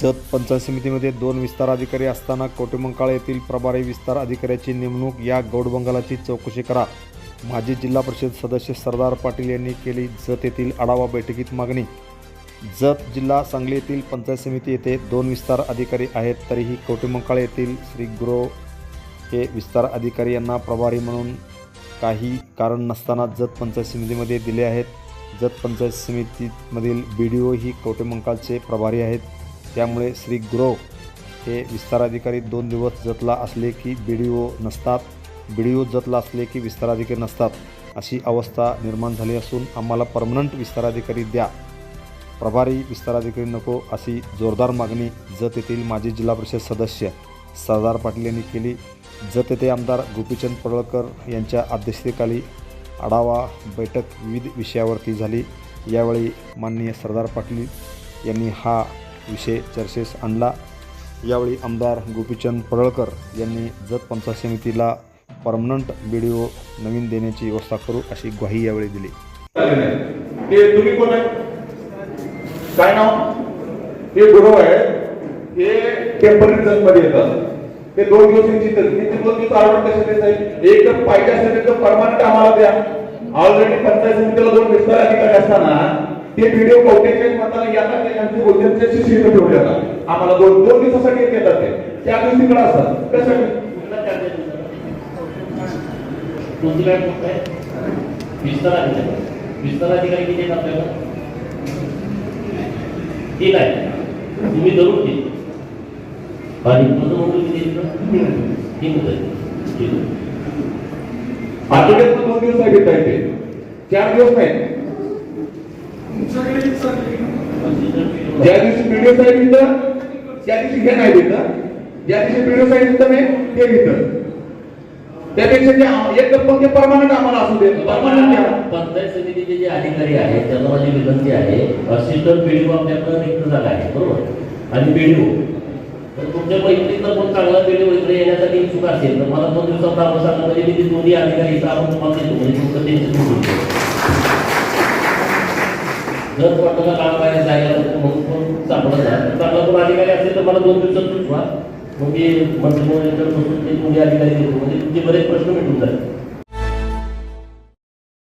जत पंचायत समितीमध्ये दोन विस्तार अधिकारी असताना कोटेमंकाळ येथील प्रभारी विस्तार अधिकाऱ्याची नेमणूक या गौडबंगालाची चौकशी करा. माजी जिल्हा परिषद सदस्य सरदार पाटील यांनी केली जत येथील आढावा बैठकीत मागणी. जत जिल्हा सांगली येथील पंचायत समिती येथे दोन विस्तार अधिकारी आहेत तरीही कवटेमंकाळ येथील श्री गुरव हे विस्तार अधिकारी यांना प्रभारी म्हणून काही कारण नसताना जत पंचायत समितीमध्ये दिले आहेत. जत पंचायत समितीमधील बी डी ओ ही कवटेमंकाळचे प्रभारी आहेत. त्यामुळे श्री ग्रो हे विस्ताराधिकारी दोन दिवस जतला असले की बी डी ओ नसतात बी डी ओ जतला असले की विस्ताराधिकारी नसतात अशी अवस्था निर्माण झाली असून आम्हाला परमनंट विस्ताराधिकारी द्या. प्रभारी विस्ताराधिकारी नको अशी जोरदार मागणी जत येथील माजी जिल्हा परिषद सदस्य सरदार पाटील यांनी केली. जत येथे आमदार गोपीचंद पडळकर यांच्या अध्यक्षतेखाली आढावा बैठक विविध विषयावरती झाली. यावेळी माननीय सरदार पाटील यांनी हा विषय चर्चेस आणला. यावेळी आमदार गोपीचंद पडळकर यांनी जत पंचायत समितीला परमनंट बी डी ओ नवीन देण्याची व्यवस्था करू अशी ग्वाही यावेळी दिली. ते तुम्ही कोण आहे? काय नाव? ते गुरु आहे. ते टेंपररी मध्ये येतात. ते दोन दिवसांची तरी दोन दिवस ऑर्डर कसे देत आहे एकदम पाहिजे असेल एकदम परमनंट आम्हाला द्या. ऑलरेडी पंचायत समितीला दोन विस्तार अधिकारी असताना ते व्हिडिओ कवटेचे मताला यांना ते आमचे गोष्टींचे शिस्त ठेवले जातात. आम्हाला दोन दोन दिवसासाठी येतात ते. त्या दिवशी तिकडे असतात. कसं? विस्तार अधिकारी किती आपल्याला ठीक आहे तुम्ही जरूर ठीक आणि माझं किती? तीन होत दोन दिवस नाही घेता येते चार दिवस नाही ज्या दिवशी व्हिडिओ साहेब येतं त्या दिवशी हे नाही देतं. ज्या दिवशी व्हिडिओ साहेब येतं नाही ते घेतं त्यापेक्षा ते आम- एकदम परमानंट आम्हाला असू दे परमानंट द्या. पंचायत समितीचे जे अधिकारी आहेत त्यांना माझी विनंती आहे असिस्टंट पीडीओ आपल्याकडे रिक्त झाला आहे बरोबर? आणि पीडीओ तर तुमच्या मैत्रीतला कोण चांगला पीडीओ इकडे येण्यासाठी इच्छुक असेल तर मला दोन दिवसात नावं सांगा म्हणजे मी ते दोन्ही अधिकारी आपण तुम्हाला देतो. जर कोणाला काम बाहेर जायला म्हणून कोण सापडत आहे चांगला कोण अधिकारी असेल तर मला दोन दिवसात सुचवा मग मी मंत्रिमंडळाकडे बसून ते दोन्ही अधिकारी देतो. म्हणजे तुमचे बरेच प्रश्न मिटून जातील